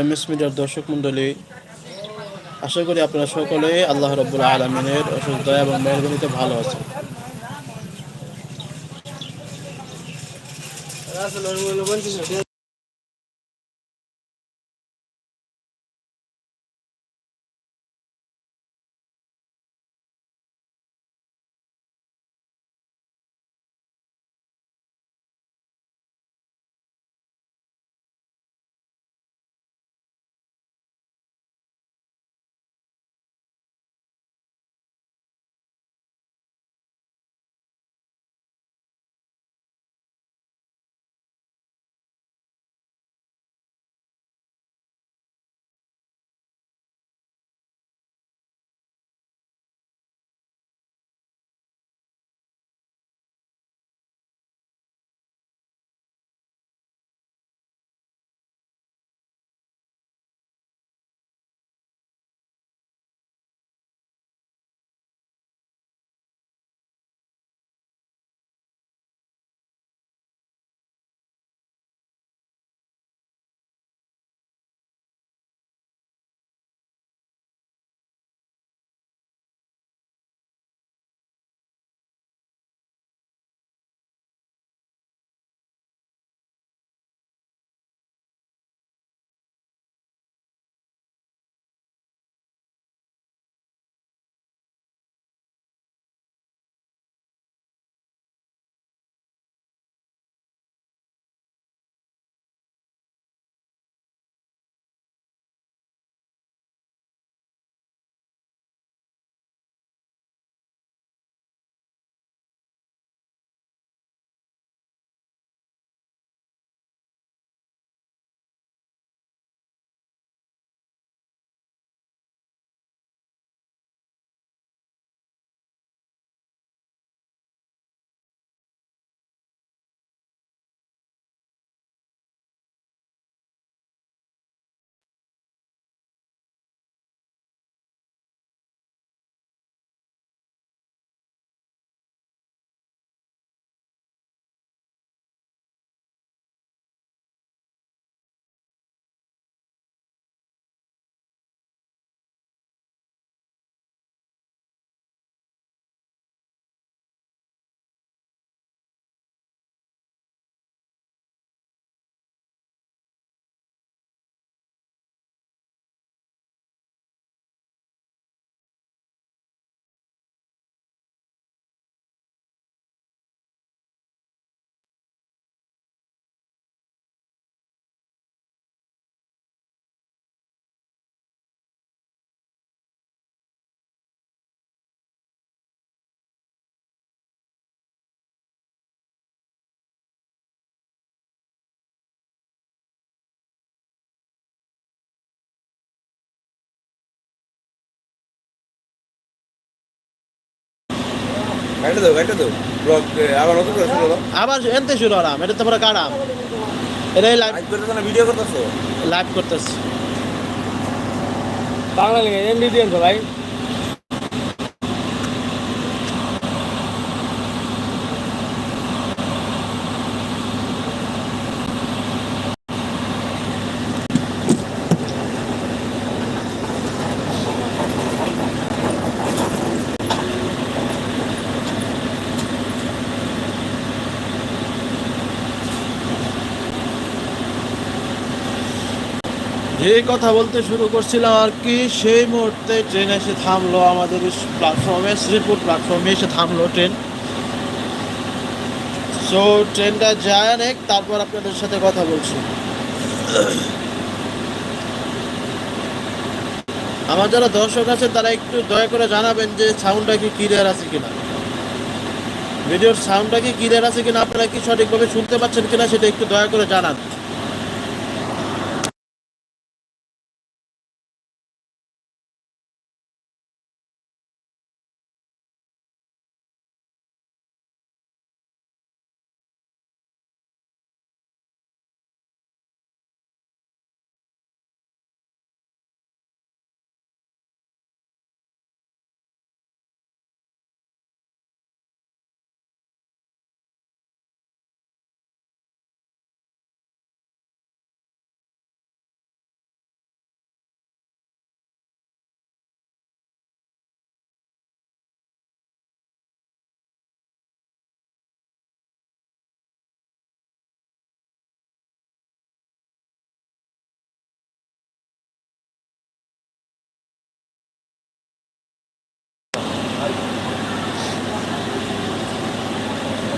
M S মিডিয়ার দর্শক মণ্ডলী, আশা করি আপনারা সকলে আল্লাহ রব্বুল আলমিনের দয়া এবং মেহরবানিতে ভালো আছেন। গাড়িটা দাও গাড়িটা দাও। ব্লগ আবার নতুন করে শুরু হলো আবার এনতে শুরু হলাম এটা তোমরা কারাম এটাই লাইভ করতেছ করতে না ভিডিও করতেছ? লাইভ করতেছ। বাংলা লেগে এমডি দিয়েন তো ভাই। যে কথা বলতে শুরু করছিলাম আর কি, সেই মুহূর্তে ট্রেন এসে থামলো আমাদের প্ল্যাটফর্মে শ্রীপুর প্ল্যাটফর্মে এসে থামলো ট্রেন। সো ট্রেনটা যায় অনেক, তারপর আপনাদের সাথে কথা বলছি। আমার যারা দর্শক আছে, তারা একটু দয়া করে জানাবেন যে সাউন্ডটা কি ক্লিয়ার আছে কিনা। ভিডিওর সাউন্ডটা কি ক্লিয়ার আছে কিনা, আপনারা কি সঠিকভাবে শুনতে পাচ্ছেন কিনা, সেটা একটু দয়া করে জানান।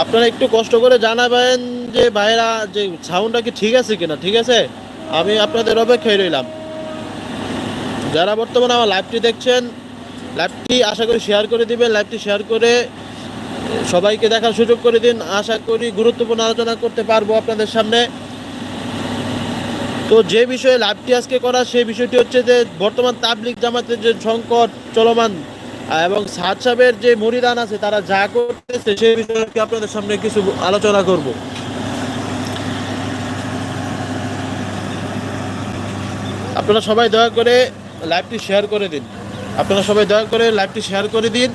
আপনারা একটু কষ্ট করে জানাবেন যে ভাইরা, যে সাউন্ডটা কি ঠিক আছে কিনা, ঠিক আছে? আমি আপনাদের অপেক্ষায় রইলাম। যারা বর্তমানে আমার লাইভটি দেখছেন লাইভটি আশা করি শেয়ার করে দিবেন লাইভটি শেয়ার করে সবাইকে দেখার সুযোগ করে দিন। আশা করি গুরুত্বপূর্ণ আলোচনা করতে পারব আপনাদের সামনে। তো যে বিষয়ে লাইভটি আজকে করা, সেই বিষয়টি হচ্ছে যে বর্তমান তাবলিক জামাতের যে সংকট, চলমান এবং সাদ সাহেবের যে মরিদান আছে, তারা যা করতেছে, সেই বিষয়ে আপনাদের সামনে কিছু আলোচনা করব? আপনারা সবাই দয়া করে লাইভটি শেয়ার করে দিন। আপনারা সবাই দয়া করে লাইভটি শেয়ার করে দিন।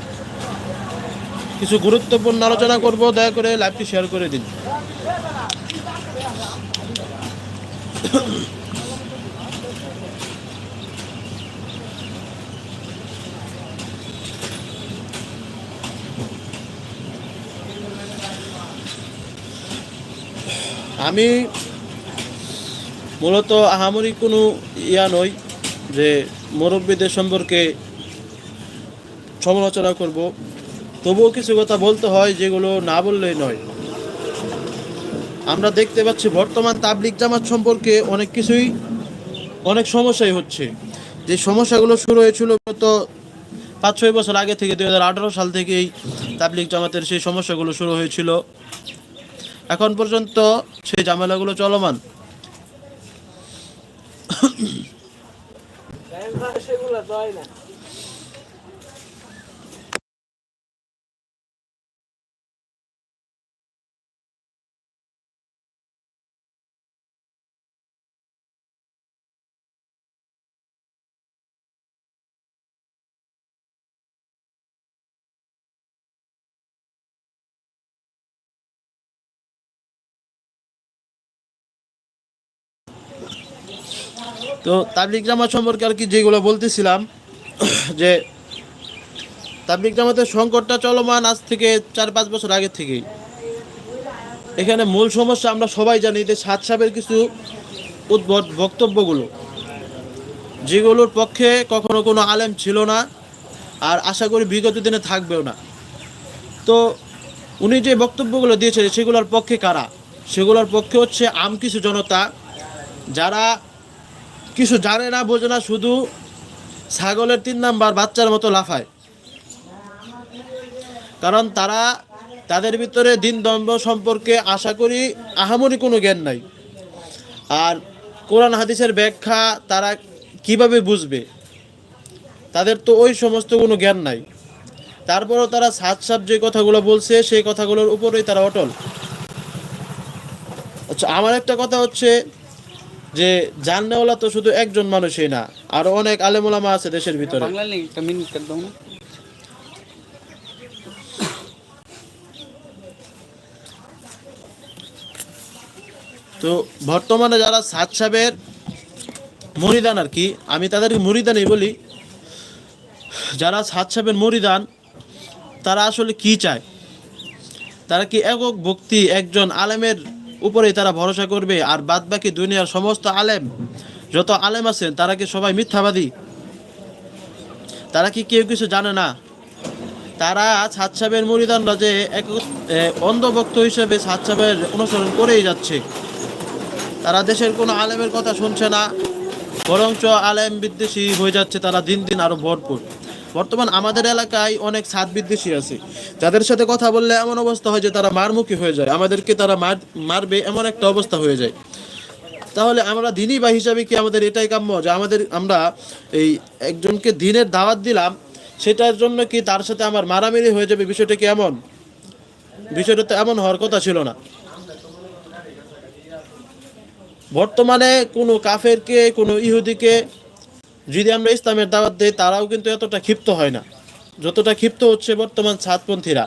কিছু গুরুত্বপূর্ণ আলোচনা করব, দয়া করে লাইভটি শেয়ার করে দিন। আমি মূলত আহামরি কোনো ইয়া নই যে মুরব্বীদের সম্পর্কে সমালোচনা করব। তবুও কিছু কথা বলতে হয় যেগুলো না বললেই নয়। আমরা দেখতে পাচ্ছি বর্তমান তাবলিক জামাত সম্পর্কে অনেক কিছুই অনেক সমস্যাই হচ্ছে। যে সমস্যাগুলো শুরু হয়েছিল গত পাঁচ ছয় বছর আগে থেকে দু হাজার আঠারো সাল থেকেই তাবলিক জামাতের সেই সমস্যাগুলো শুরু হয়েছিল। এখন পর্যন্ত সেই ঝামেলাগুলো চলমান। সেগুলো তো হয় না। তো তাবলিক জামাত সম্পর্কে আর কি যেগুলো বলতেছিলাম, যে তাবলিক জামাতের সংকটটা চলমান আজ থেকে চার পাঁচ বছর আগে থেকেই। এখানে মূল সমস্যা আমরা সবাই জানি যে সাত সাহেবের কিছু উদ্ভট বক্তব্যগুলো, যেগুলোর পক্ষে কখনো কোনো আলেম ছিল না আর আশা করি বিগত দিনে থাকবেও না। তো উনি যে বক্তব্যগুলো দিয়েছেন, সেগুলোর পক্ষে কারা? সেগুলোর পক্ষে হচ্ছে আম কিছু জনতা যারা কিছু জানে না, বোঝে না, শুধু ছাগলের তিন নাম্বার বাচ্চার মতো লাফায়। কারণ তারা তাদের ভিতরে দিন দ্বন্দ্ব সম্পর্কে আশা করি আহামরি কোনো জ্ঞান নাই। আর কোরআন হাদিসের ব্যাখ্যা তারা কীভাবে বুঝবে, তাদের তো ওই সমস্ত কোনো জ্ঞান নাই। তারপরও তারা সাত সাপ যে কথাগুলো বলছে, সেই কথাগুলোর উপরেই তারা অটল। আচ্ছা আমার একটা কথা হচ্ছে যে জাননেওয়ালা তো শুধু একজন মানুষই না আরও অনেক আলেমুলামা আছে দেশের ভিতরে। তো বর্তমানে যারা সাত সাহেবের মরিদান আর কি আমি তাদেরকে মরিদানই বলি যারা সাত সাহেবের মরিদান তারা আসলে কি চায়? তারা কি একক ভক্তি একজন আলেমের উপরেই তারা ভরসা করবে, আর বাদ বাকি দুনিয়ার সমস্ত আলেম, যত আলেম আছেন, তারা কি সবাই মিথ্যাবাদী? তারা কি কেউ কিছু জানে না? তারা সাত সাহেবের মরিদানরা যে এক অন্ধভক্ত হিসেবে সাত সাহেবের অনুসরণ করেই যাচ্ছে। তারা দেশের কোনো আলেমের কথা শুনছে না, বরঞ্চ আলেম বিদ্বেষী হয়ে যাচ্ছে, তারা দিন দিন আরও ভরপুর। বর্তমান আমাদের এলাকায় অনেক সাত বিদ্বেষী আছে। যাদের সাথে কথা বললে এমন অবস্থা হয় যে তারা মারমুখী হয়ে যায়। আমাদেরকে তারা মার মারবে এমন একটা অবস্থা হয়ে যায়। তাহলে আমরা দিনই বা হিসাবে কি আমাদের এটাই কাম্য যে আমাদের আমরা এই একজনকে দিনের দাওয়াত দিলাম, সেটার জন্য কি তার সাথে আমার মারামারি হয়ে যাবে? বিষয়টা কি এমন? বিষয়টা তো এমন হওয়ার কথা ছিল না। বর্তমানে কোনো কাফেরকে, কোনো ইহুদিকে যদি আমরা ইসলামের দাওয়াত দিই, তারাও কিন্তু এতটা ক্ষিপ্ত হয় না। যতটা ক্ষিপ্ত হচ্ছে বর্তমান সাতপন্থীরা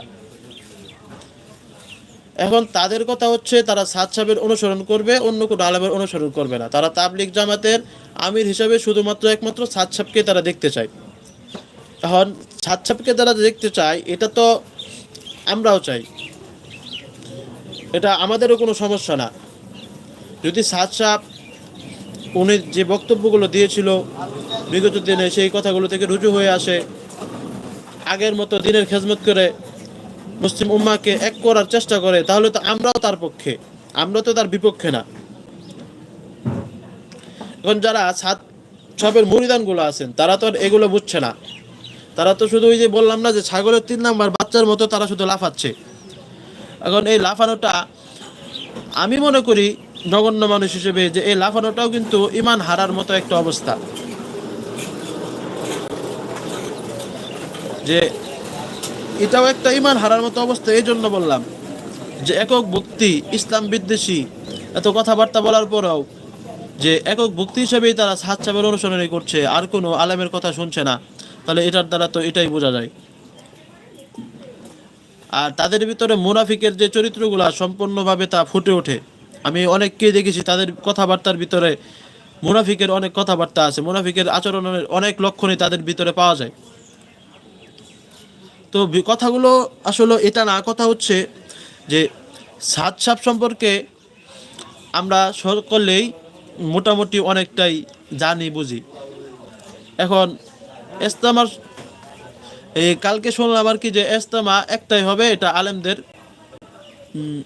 এখন তাদের কথা হচ্ছে, তারা সাত সাহেবের অনুসরণ করবে, অন্য কোনো আলমের অনুসরণ করবে না। তারা তাবলিক জামাতের আমির হিসাবে শুধুমাত্র একমাত্র সাত সাহেবকে তারা দেখতে চায়। এখন সাত সাহেবকে তারা দেখতে চায়, এটা তো আমরাও চাই। এটা আমাদেরও কোনো সমস্যা না। যদি সাত সাপ উনি যে বক্তব্যগুলো দিয়েছিল বিগত দিনে সেই কথাগুলো থেকে রুজু হয়ে আসে। আগের মতো দিনের খেজমত করে মুসলিম উম্মাকে এক করার চেষ্টা করে, তাহলে তো আমরাও তার পক্ষে। আমরা তো তার বিপক্ষে না। এখন যারা সাত সবের মরিদানগুলো আছেন, তারা তো আর এগুলো বুঝছে না। তারা তো শুধু ওই যে বললাম না যে ছাগলের তিন নাম্বার বাচ্চার মতো তারা শুধু লাফাচ্ছে। এখন এই লাফানোটা আমি মনে করি নগণ্য মানুষ হিসেবে যে এই লাফানোটাও কিন্তু ইমান হারার মতো একটা অবস্থা। যে এটাও একটা ইমান হারার মতো অবস্থা, এই জন্য বললাম যে একক ভক্তি ইসলাম বিদ্বেষী। এত কথাবার্তা বলার পরেও যে একক ভক্তি হিসেবেই তারা সাত সাহেবের অনুসরণই করছে, আর কোনো আলেমের কথা শুনছে না। তাহলে এটার দ্বারা তো এটাই বোঝা যায়। আর তাদের ভিতরে মুনাফিকের যে চরিত্রগুলা সম্পূর্ণভাবে তা ফুটে ওঠে। আমি অনেককে দেখেছি তাদের কথাবার্তার ভিতরে মুনাফিকের অনেক কথাবার্তা আছে মুনাফিকের আচরণের অনেক লক্ষণই তাদের ভিতরে পাওয়া যায়। তো কথাগুলো আসলে এটা না কথা হচ্ছে যে সাত সাপ সম্পর্কে আমরা সকলেই মোটামুটি অনেকটাই জানি বুঝি। এখন ইস্তেমার এই কালকে শুনলাম আর কি যে ইস্তেমা একটাই হবে এটা আলেমদের উম,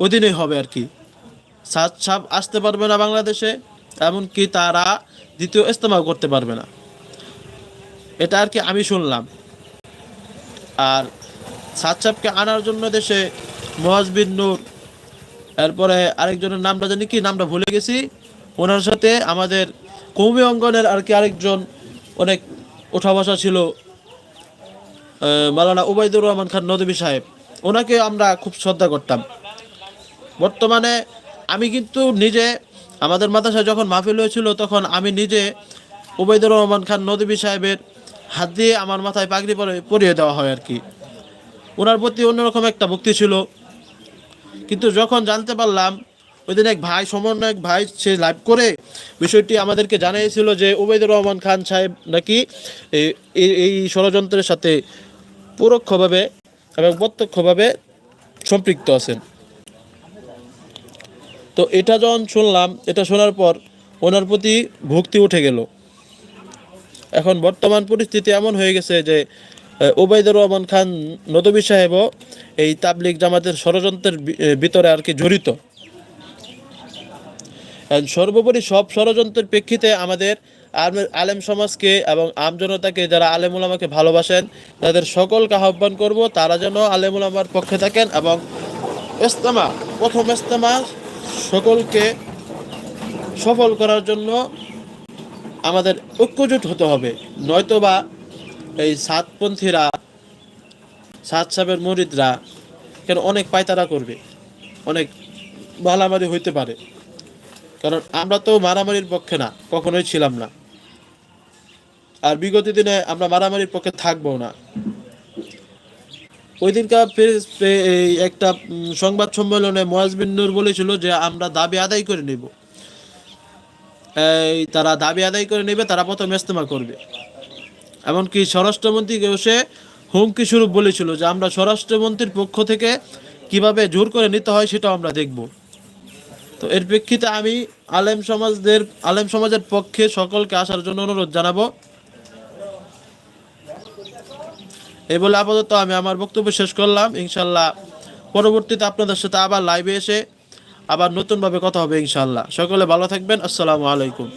অধীনে হবে আর কি। সাত সাপ আসতে পারবে না বাংলাদেশে এমনকি তারা দ্বিতীয় ইস্তেমাও করতে পারবে না। এটা আর কি আমি শুনলাম। আর সাত সাপকে আনার জন্য দেশে মহাজবিন নূর এরপরে আরেকজনের নামটা জানি কি নামটা ভুলে গেছি। ওনার সাথে আমাদের কৌমি অঙ্গনের আর কি আরেকজন অনেক ওঠা বসা ছিল আহ, মাওলানা উবাইদুর রহমান খান নদী সাহেব। ওনাকে আমরা খুব শ্রদ্ধা করতাম। বর্তমানে আমি কিন্তু নিজে, আমাদের মাদ্রাসায় যখন মাহফিল হয়েছিল, তখন আমি নিজে উবাইদুর রহমান খান নদী সাহেবের হাত দিয়ে আমার মাথায় পাগড়ি পরে, পরিয়ে দেওয়া হয় আর কি। ওনার প্রতি অন্যরকম একটা ভক্তি ছিল। কিন্তু যখন জানতে পারলাম ওই দিন এক ভাই, সমন্বয়ক ভাই, সে লাইভ করে বিষয়টি আমাদেরকে জানিয়েছিল যে উবাইদুর রহমান খান সাহেব নাকি এই ষড়যন্ত্রের সাথে পরোক্ষভাবে এবং প্রত্যক্ষভাবে সম্পৃক্ত আছেন। তো এটা যখন শুনলাম, এটা শোনার পর ওনার প্রতি ভক্তি উঠে গেল। এখন বর্তমান পরিস্থিতি এমন হয়ে গেছে যে ওবায়দুর রহমান খান নদবী সাহেবও এই তাবলিগ জামাতের ষড়যন্ত্রের ভিতরে আর কি জড়িত। সর্বোপরি সব ষড়যন্ত্রের প্রেক্ষিতে আমাদের আলেম সমাজকে এবং আমজনতাকে যারা আলেম উলামাকে ভালোবাসেন, তাদের সকলকে আহ্বান করব, তারা যেন আলেম উলামার পক্ষে থাকেন এবং ইস্তেমা প্রথম ইস্তেমা সকলকে সফল করার জন্য আমাদের ঐক্যজোট হতে হবে। নয়তোবা এই সাতপন্থীরা সাত সাবের মরিদরা কেন অনেক পায়তারা করবে, অনেক মারামারি হইতে পারে। কারণ আমরা তো মারামারির পক্ষে না, কখনোই ছিলাম না। আর বিগত দিনে আমরা মারামারির পক্ষে থাকব না। ওই দিনকার একটা সংবাদ সম্মেলনে মোয়াজবিন নূর বলেছিল যে আমরা দাবি আদায় করে নেব। এই তারা দাবি আদায় করে নেবে, তারা প্রথম ইস্তেমা করবে। এমনকি স্বরাষ্ট্রমন্ত্রীকে সে হুমকি স্বরূপ বলেছিল যে আমরা স্বরাষ্ট্রমন্ত্রীর পক্ষ থেকে কীভাবে জোর করে নিতে হয় সেটাও আমরা দেখব। তো এর প্রেক্ষিতে আমি আলেম সমাজদের, আলেম সমাজের পক্ষে সকলকে আসার জন্য অনুরোধ জানাব। এই বলে আপাতত আমি আমার বক্তব্য শেষ করলাম। ইনশাল্লাহ পরবর্তীতে আপনাদের সাথে আবার লাইভে এসে আবার নতুনভাবে কথা হবে ইনশাল্লাহ সকলে ভালো থাকবেন। আসসালামু আলাইকুম।